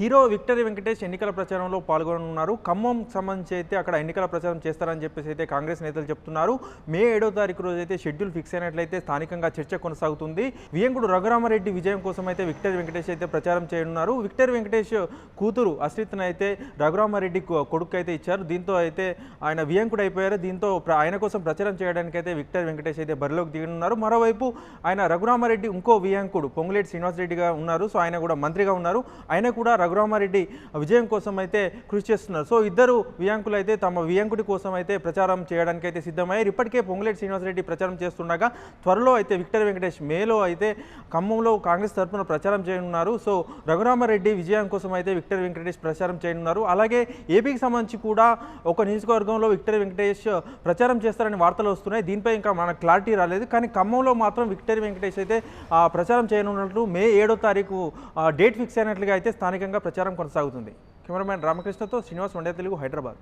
Hero victory Venkatesh ఎన్నికల ప్రచారంలో పాల్గొనున్నారు ఖమ్మం సంబంధించి అయితే అక్కడ ఎన్నికల ప్రచారం చేస్తారని చెప్పేసి అయితే కాంగ్రెస్ నేతలు చెప్తున్నారు. మే ఏడో తారీఖు రోజు అయితే షెడ్యూల్ ఫిక్స్ అయినట్లయితే స్థానికంగా చర్చ కొనసాగుతుంది. వియంకుడు రఘురామరెడ్డి విజయం కోసం అయితే విక్టరీ వెంకటేష్ అయితే ప్రచారం చేయనున్నారు. విక్టరీ వెంకటేష్ కూతురు అశ్రిత్ను అయితే రఘురామారెడ్డి కొడుకు అయితే ఇచ్చారు. దీంతో అయితే ఆయన వియంకుడు అయిపోయారు. దీంతో ప్ర- ఆయన కోసం ప్రచారం చేయడానికి అయితే విక్టర్ వెంకటేష్ అయితే బరిలోకి దిగనున్నారు. మరోవైపు ఆయన రఘురామారెడ్డి ఇంకో వియంకుడు పొంగులేటి శ్రీనివాసరెడ్డిగా ఉన్నారు. సో ఆయన కూడా మంత్రిగా ఉన్నారు. ఆయన కూడా రఘురామారెడ్డి విజయం కోసం అయితే కృషి చేస్తున్నారు. సో ఇద్దరు వియాంకులు అయితే తమ వియంకుడి కోసం అయితే ప్రచారం చేయడానికి అయితే సిద్ధమయ్యారు. ఇప్పటికే పొంగులేటి శ్రీనివాసరెడ్డి ప్రచారం చేస్తుండగా త్వరలో అయితే విక్టర్ వెంకటేష్ మేలో అయితే ఖమ్మంలో కాంగ్రెస్ తరఫున ప్రచారం చేయనున్నారు. సో రఘురామారెడ్డి విజయం కోసం అయితే విక్టర్ వెంకటేష్ ప్రచారం చేయనున్నారు. అలాగే ఏపీకి సంబంధించి కూడా ఒక నియోజకవర్గంలో విక్టర్ వెంకటేష్ ప్రచారం చేస్తారని వార్తలు వస్తున్నాయి. దీనిపై ఇంకా మనకు క్లారిటీ రాలేదు. కానీ ఖమ్మంలో మాత్రం విక్టర్ వెంకటేష్ అయితే ప్రచారం చేయనున్నట్లు మే ఏడో తారీఖు డేట్ ఫిక్స్ అయినట్లుగా అయితే స్థానికంగా ప్రచారం కొనసాగుతుంది. కెమెరామ్యాన్ రామకృష్ణతో శ్రీనివాస్ వండే తెలుగు హైదరాబాద్.